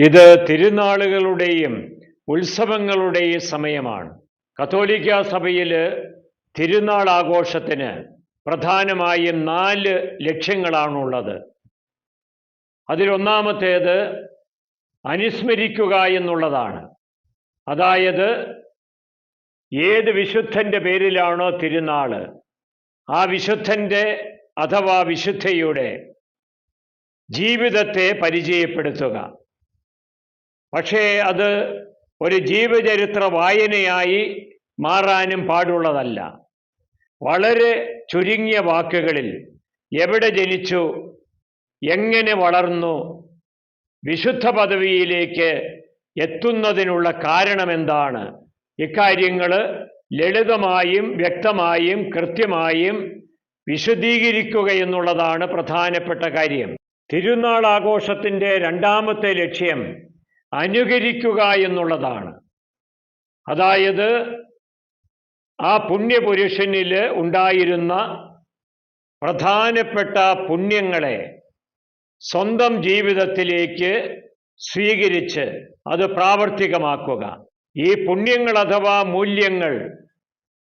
ഇത് തിരുനാളുകളുടെയും ഉത്സവങ്ങളുടെയും സമയമാണ്. കത്തോലിക്ക സഭയിൽ തിരുനാൾ ആഘോഷത്തിന് പ്രധാനമായും നാല് ലക്ഷ്യങ്ങളാണുള്ളത്. അതിലൊന്നാമത്തേത് അനുസ്മരിക്കുക എന്നുള്ളതാണ്. അതായത് ഏത് വിശുദ്ധന്റെ പേരിലാണോ തിരുനാൾ ആ വിശുദ്ധന്റെ അഥവാ വിശുദ്ധയുടെ ജീവിതത്തെ പരിചയപ്പെടുത്തുക. പക്ഷേ അത് ഒരു ജീവചരിത്ര വായനയായി മാറാനും പാടുള്ളതല്ല. വളരെ ചുരുങ്ങിയ വാക്കുകളിൽ എവിടെ ജനിച്ചു എങ്ങനെ വളർന്നു വിശുദ്ധ പദവിയിലേക്ക് എത്തുന്നതിനുള്ള കാരണമെന്താണ്? ഇക്കാര്യങ്ങൾ ലളിതമായും വ്യക്തമായും കൃത്യമായും വിശദീകരിക്കുക എന്നുള്ളതാണ് പ്രധാനപ്പെട്ട കാര്യം. തിരുനാൾ ആഘോഷത്തിന്റെ രണ്ടാമത്തെ ലക്ഷ്യം അനുകരിക്കുക എന്നുള്ളതാണ്. അതായത് ആ പുണ്യപുരുഷനിൽ ഉണ്ടായിരുന്ന പ്രധാനപ്പെട്ട പുണ്യങ്ങളെ സ്വന്തം ജീവിതത്തിലേക്ക് സ്വീകരിച്ച് അത് പ്രാവർത്തികമാക്കുക. ഈ പുണ്യങ്ങൾ അഥവാ മൂല്യങ്ങൾ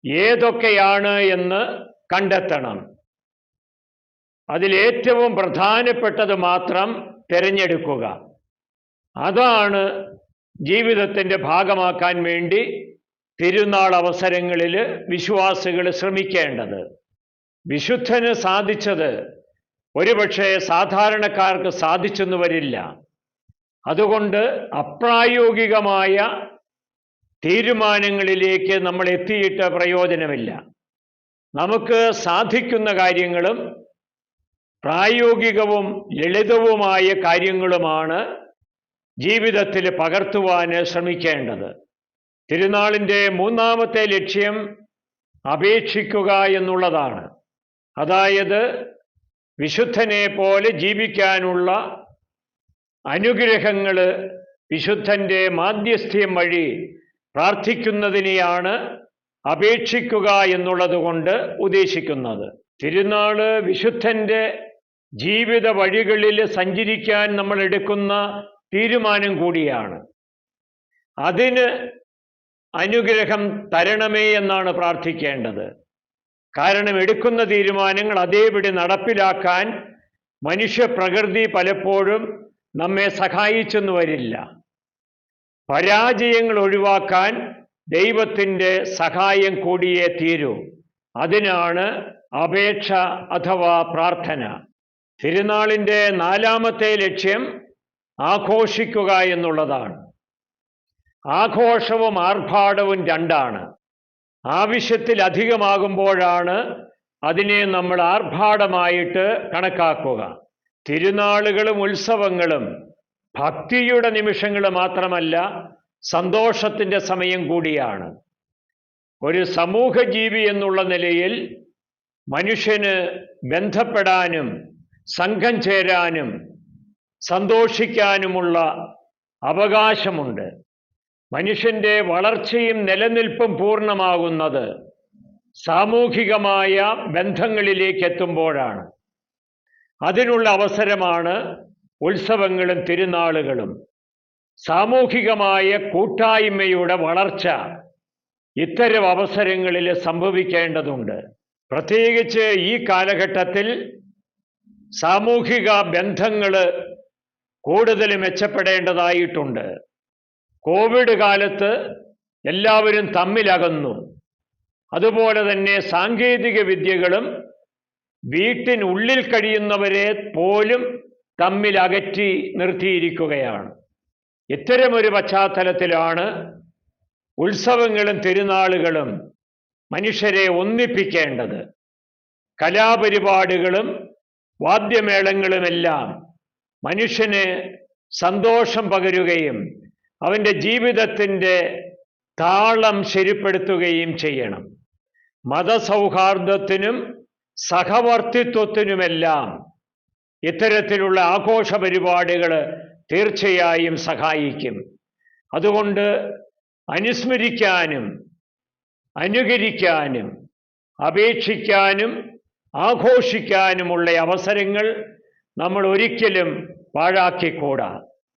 ഏതൊക്കെയാണ് എന്ന് കണ്ടെത്തണം. അതിലേറ്റവും പ്രധാനപ്പെട്ടത് മാത്രം തിരഞ്ഞെടുക്കുക. അതാണ് ജീവിതത്തിന്റെ ഭാഗമാക്കാൻ വേണ്ടി തിരുനാൾ അവസരങ്ങളിൽ വിശ്വാസികൾ ശ്രമിക്കേണ്ടത്. വിശുദ്ധന് സാധിച്ചത് ഒരുപക്ഷെ സാധാരണക്കാർക്ക് സാധിച്ചെന്ന് വരില്ല. അതുകൊണ്ട് അപ്രായോഗികമായ തീരുമാനങ്ങളിലേക്ക് നമ്മൾ എത്തിയിട്ട് പ്രയോജനമില്ല. നമുക്ക് സാധിക്കുന്ന കാര്യങ്ങളും പ്രായോഗികവും ലളിതവുമായ കാര്യങ്ങളുമാണ് ജീവിതത്തിൽ പകർത്തുവാൻ ശ്രമിക്കേണ്ടത്. തിരുനാളിന്റെ മൂന്നാമത്തെ ലക്ഷ്യം അപേക്ഷിക്കുക എന്നുള്ളതാണ്. അതായത് വിശുദ്ധനെ പോലെ ജീവിക്കാനുള്ള അനുഗ്രഹങ്ങൾ വിശുദ്ധന്റെ മാധ്യസ്ഥ്യം വഴി പ്രാർത്ഥിക്കുന്നതിനെയാണ് അപേക്ഷിക്കുക എന്നുള്ളത് കൊണ്ട് ഉദ്ദേശിക്കുന്നത്. തിരുനാൾ വിശുദ്ധന്റെ ജീവിത വഴികളിൽ സഞ്ചരിക്കാൻ നമ്മൾ എടുക്കുന്ന തീരുമാനം കൂടിയാണ്. അതിന് അനുഗ്രഹം തരണമേ എന്നാണ് പ്രാർത്ഥിക്കേണ്ടത്. കാരണം എടുക്കുന്ന തീരുമാനങ്ങൾ അതേപടി നടപ്പിലാക്കാൻ മനുഷ്യപ്രകൃതി പലപ്പോഴും നമ്മെ സഹായിച്ചെന്ന് വരില്ല. പരാജയങ്ങൾ ഒഴിവാക്കാൻ ദൈവത്തിന്റെ സഹായം കൂടിയേ തീരൂ. അതിനാണ് അപേക്ഷ അഥവാ പ്രാർത്ഥന. തിരുനാളിന്റെ നാലാമത്തെ ലക്ഷ്യം ആഘോഷിക്കുക എന്നുള്ളതാണ്. ആഘോഷവും ആർഭാടവും രണ്ടാണ്. ആവശ്യത്തിൽ ആവശ്യത്തിലധികമാകുമ്പോഴാണ് അതിനെ നമ്മൾ ആർഭാടമായിട്ട് കണക്കാക്കുക. തിരുനാളുകളും ഉത്സവങ്ങളും ഭക്തിയുടെ നിമിഷങ്ങൾ മാത്രമല്ല സന്തോഷത്തിന്റെ സമയം കൂടിയാണ്. ഒരു സമൂഹ ജീവി എന്നുള്ള നിലയിൽ മനുഷ്യന് ബന്ധപ്പെടാനും സംഘം ചേരാനും സന്തോഷിക്കാനുമുള്ള അവകാശമുണ്ട്. മനുഷ്യന്റെ വളർച്ചയും നിലനിൽപ്പും പൂർണമാകുന്നത് സാമൂഹികമായ ബന്ധങ്ങളിലേക്ക് എത്തുമ്പോഴാണ് അതിനുള്ള അവസരമാണ് ഉത്സവങ്ങളും തിരുനാളുകളും. സാമൂഹികമായ കൂട്ടായ്മയുടെ വളർച്ച ഇത്തരം അവസരങ്ങളിൽ സംഭവിക്കേണ്ടതുണ്ട്. പ്രത്യേകിച്ച് ഈ കാലഘട്ടത്തിൽ സാമൂഹിക ബന്ധങ്ങൾ കൂടുതൽ മെച്ചപ്പെടേണ്ടതായിട്ടുണ്ട്. കോവിഡ് കാലത്ത് എല്ലാവരും തമ്മിലകന്നു. അതുപോലെ തന്നെ സാങ്കേതിക വിദ്യകളും വീട്ടിനുള്ളിൽ കഴിയുന്നവരെ പോലും തമ്മിൽ അകറ്റി നിർത്തിയിരിക്കുകയാണ്. ഇത്തരമൊരു പശ്ചാത്തലത്തിലാണ് ഉത്സവങ്ങളും തിരുനാളുകളും മനുഷ്യരെ ഒന്നിപ്പിക്കേണ്ടത്. കലാപരിപാടികളും വാദ്യമേളങ്ങളുമെല്ലാം മനുഷ്യന് സന്തോഷം പകരുകയും അവന്റെ ജീവിതത്തിന്റെ താളം ശരിപ്പെടുത്തുകയും ചെയ്യണം. മതസൗഹാർദ്ദത്തിനും സഹവർത്തിത്വത്തിനുമെല്ലാം ഇത്തരത്തിലുള്ള ആഘോഷ പരിപാടികൾ തീർച്ചയായും സഹായിക്കും. അതുകൊണ്ട് അനുസ്മരിക്കാനും അനുകരിക്കാനും അപേക്ഷിക്കാനും ആഘോഷിക്കാനുമുള്ള അവസരങ്ങൾ നമ്മൾ ഒരിക്കലും వాడాకి కూడా.